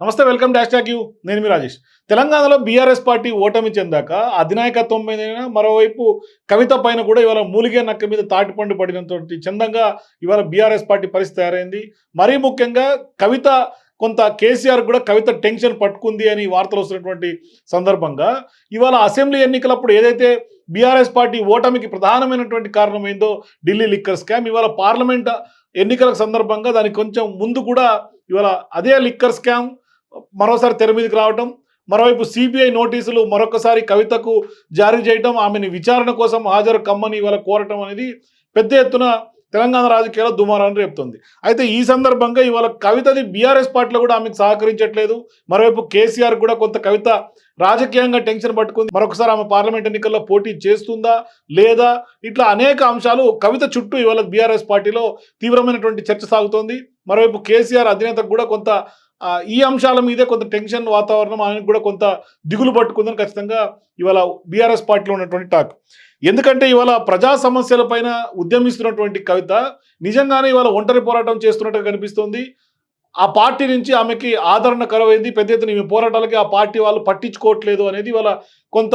నమస్తే welcome dash talk you. నేను మీ రాజేష్. తెలంగాణలో బీఆర్ఎస్ పార్టీ ఓటమి చెందాక అధినాయకత్వం మీద మరోవైపు కవిత పైన కూడా ఇవాళ మూలిగే నక్క మీద తాటిపండు పడినంతో చందంగా ఇవాళ బీఆర్ఎస్ పార్టీ పరిస్థితి తయారైంది. మరీ ముఖ్యంగా కవిత కొంత కేసీఆర్ కూడా కవిత టెన్షన్ పట్టుకుంది అని వార్తలు వస్తున్నటువంటి సందర్భంగా ఇవాళ అసెంబ్లీ ఎన్నికలప్పుడు ఏదైతే బీఆర్ఎస్ పార్టీ ఓటమికి ప్రధానమైనటువంటి కారణమైందో ఢిల్లీ లిక్కర్ స్కామ్ ఇవాళ పార్లమెంట్ ఎన్నికల సందర్భంగా దానికి కొంచెం ముందు కూడా ఇవాళ అదే లిక్కర్ స్కామ్ మరోసారి తెర మీదకి రావటం మరోవైపు సిబిఐ నోటీసులు మరొకసారి కవితకు జారీ చేయటం ఆమెని విచారణ కోసం హాజరు కమ్మని ఇవాళ కోరటం అనేది పెద్ద ఎత్తున తెలంగాణ రాజకీయాల్లో దుమారాన్ని రేపుతుంది. అయితే ఈ సందర్భంగా ఇవాళ కవితది బీఆర్ఎస్ పార్టీలో కూడా ఆమెకు సహకరించట్లేదు. మరోవైపు కేసీఆర్ కూడా కొంత కవిత రాజకీయంగా టెన్షన్ పట్టుకుంది. మరొకసారి ఆమె పార్లమెంట్ ఎన్నికల్లో పోటీ చేస్తుందా లేదా? ఇట్లా అనేక అంశాలు కవిత చుట్టూ ఇవాళ బీఆర్ఎస్ పార్టీలో తీవ్రమైనటువంటి చర్చ సాగుతోంది. మరోవైపు కేసీఆర్ అధినేతకు కూడా కొంత ఈ అంశాల మీదే కొంత టెన్షన్ వాతావరణం ఆయనకు కూడా కొంత దిగులు పట్టుకుందని ఖచ్చితంగా ఇవాళ బీఆర్ఎస్ పార్టీలో ఉన్నటువంటి టాక్. ఎందుకంటే ఇవాళ ప్రజా సమస్యలపైన ఉద్యమిస్తున్నటువంటి కవిత నిజంగానే ఇవాళ ఒంటరి పోరాటం చేస్తున్నట్టుగా కనిపిస్తోంది. ఆ పార్టీ నుంచి ఆమెకి ఆదరణ కరువైంది. పెద్ద ఎత్తున ఈమె పోరాటాలకి ఆ పార్టీ వాళ్ళు పట్టించుకోవట్లేదు అనేది ఇవాళ కొంత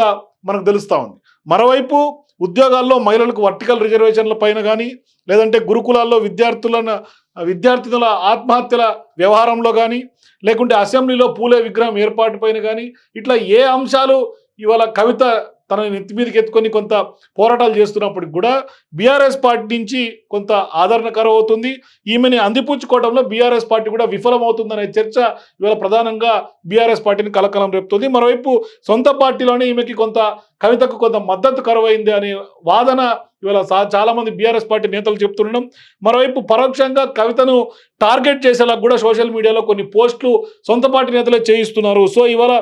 మనకు తెలుస్తూ ఉంది. మరోవైపు ఉద్యోగాల్లో మహిళలకు వర్టికల్ రిజర్వేషన్ల పైన కానీ లేదంటే గురుకులాల్లో విద్యార్థులను విద్యార్థినుల ఆత్మహత్యల వ్యవహారంలో కానీ లేకుంటే అసెంబ్లీలో పూలే విగ్రహం ఏర్పాటు పైన కానీ ఇట్లా ఏ అంశాలు ఇవాళ కవిత తనని నెత్తి మీదకి ఎత్తుకొని కొంత పోరాటాలు చేస్తున్నప్పటికి కూడా బీఆర్ఎస్ పార్టీ నుంచి కొంత ఆదరణకరం అవుతుంది ఈమెని అందిపుచ్చుకోవడంలో బీఆర్ఎస్ పార్టీ కూడా విఫలమవుతుందనే చర్చ ఇవాళ ప్రధానంగా బీఆర్ఎస్ పార్టీని కలకలం రేపుతుంది. మరోవైపు సొంత పార్టీలోనే ఈమెకి కొంత కవితకు కొంత మద్దతు కరువైంది అనే వాదన ఇవాళ సా- చాలా మంది బీఆర్ఎస్ పార్టీ నేతలు చెప్తుండడం. మరోవైపు పరోక్షంగా కవితను టార్గెట్ చేసేలా కూడా సోషల్ మీడియాలో కొన్ని పోస్టులు సొంత పార్టీ నేతలే చేయిస్తున్నారు. సో ఇవాళ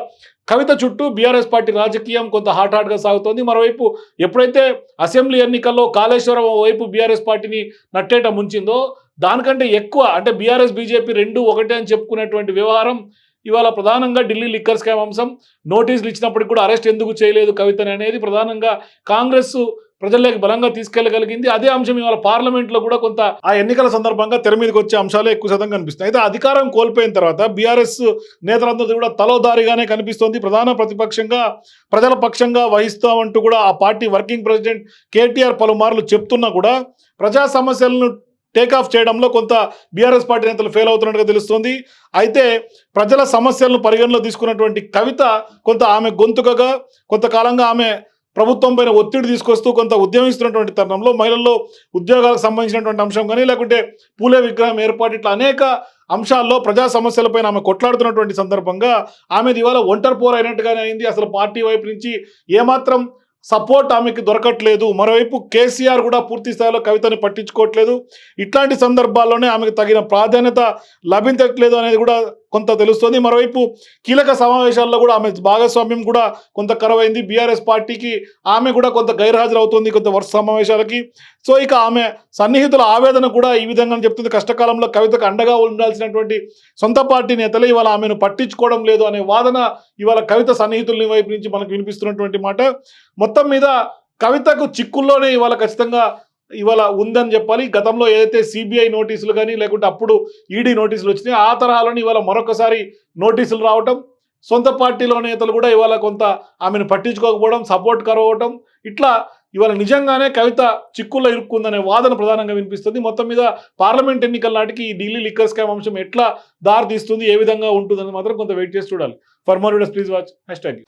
కవిత చుట్టూ బీఆర్ఎస్ పార్టీ రాజకీయం కొంత హాట్ హాట్గా సాగుతోంది. మరోవైపు ఎప్పుడైతే అసెంబ్లీ ఎన్నికల్లో కాళేశ్వరం వైపు బీఆర్ఎస్ పార్టీని నట్టేట ముంచిందో దానికంటే ఎక్కువ అంటే బీఆర్ఎస్ బీజేపీ రెండు ఒకటే అని చెప్పుకునేటువంటి వ్యవహారం ఇవాళ ప్రధానంగా ఢిల్లీ లిక్కర్ స్కామ్ అంశం. నోటీసులు ఇచ్చినప్పటికి కూడా అరెస్ట్ ఎందుకు చేయలేదు కవితని అనేది ప్రధానంగా కాంగ్రెస్ ప్రజల్లోకి బలంగా తీసుకెళ్ళగలిగింది అదే అంశం ఇవాళ పార్లమెంట్లో కూడా కొంత ఆ ఎన్నికల సందర్భంగా తెర మీదకి వచ్చే అంశాలే ఎక్కువ శాతం కనిపిస్తాయి అయితే అధికారం కోల్పోయిన తర్వాత బీఆర్ఎస్ నేతలందరూ కూడా తలోదారిగానే కనిపిస్తోంది. ప్రధాన ప్రతిపక్షంగా ప్రజల పక్షంగా వహిస్తామంటూ కూడా ఆ పార్టీ వర్కింగ్ ప్రెసిడెంట్ కేటీఆర్ పలుమార్లు చెప్తున్నా కూడా ప్రజా సమస్యలను టేక్ ఆఫ్ చేయడంలో కొంత బీఆర్ఎస్ పార్టీ నేతలు ఫెయిల్ అవుతున్నట్టుగా తెలుస్తోంది. అయితే ప్రజల సమస్యలను పరిగణలో తీసుకున్నటువంటి కవిత కొంత ఆమె గొంతుకగా కొంతకాలంగా ఆమె ప్రభుత్వం పైన ఒత్తిడి తీసుకొస్తూ కొంత ఉద్యమిస్తున్నటువంటి తరుణంలో మహిళల్లో ఉద్యోగాలకు సంబంధించినటువంటి అంశం కానీ లేకుంటే పూలే విగ్రహం ఏర్పాటు ఇట్లా అనేక అంశాల్లో ప్రజా సమస్యలపైన ఆమె కొట్లాడుతున్నటువంటి సందర్భంగా ఆమెది ఇవాళ ఒంటరి పోర్ అయినట్టుగానే అయింది. అసలు పార్టీ వైపు నుంచి ఏమాత్రం సపోర్ట్ ఆమెకి దొరకట్లేదు. మరోవైపు కేసీఆర్ కూడా పూర్తి స్థాయిలో కవితని పట్టించుకోవట్లేదు. ఇట్లాంటి సందర్భాల్లోనే ఆమెకు తగిన ప్రాధాన్యత లభించట్లేదు అనేది కూడా కొంత తెలుస్తుంది. మరోవైపు కీలక సమావేశాల్లో కూడా ఆమె భాగస్వామ్యం కూడా కొంత కరవైంది. బీఆర్ఎస్ పార్టీకి ఆమె కూడా కొంత గైర్హాజరు అవుతుంది కొంత వరుస సమావేశాలకి. సో ఇక ఆమె సన్నిహితుల ఆవేదన కూడా ఈ విధంగా చెప్తుంది. కష్టకాలంలో కవితకు అండగా ఉండాల్సినటువంటి సొంత పార్టీ నేతలే ఇవాళ ఆమెను పట్టించుకోవడం లేదు అనే వాదన ఇవాళ కవిత సన్నిహితుల వైపు నుంచి మనకు వినిపిస్తున్నటువంటి మాట. మొత్తం మీద కవితకు చిక్కుల్లోనే ఇవాళ ఖచ్చితంగా ఇవాళ ఉందని చెప్పాలి. గతంలో ఏదైతే సిబిఐ నోటీసులు కానీ లేకుంటే అప్పుడు ఈడీ నోటీసులు వచ్చినాయి ఆ తరహాలోని ఇవాళ మరొకసారి నోటీసులు రావటం సొంత పార్టీలో నేతలు కూడా ఇవాళ కొంత ఆమెను పట్టించుకోకపోవడం సపోర్ట్ కరవటం ఇట్లా ఇవాళ నిజంగానే కవిత చిక్కుల్లో ఇరుక్కుందనే వాదన ప్రధానంగా వినిపిస్తుంది. మొత్తం మీద పార్లమెంట్ ఎన్నికల నాటికి ఈ ఢిల్లీ లిక్కర్ స్కామ్ అంశం ఎట్లా దారి తీస్తుంది ఏ విధంగా ఉంటుందని మాత్రం కొంత వెయిట్ చేసి చూడాలి. For more videos please watch. Hashtag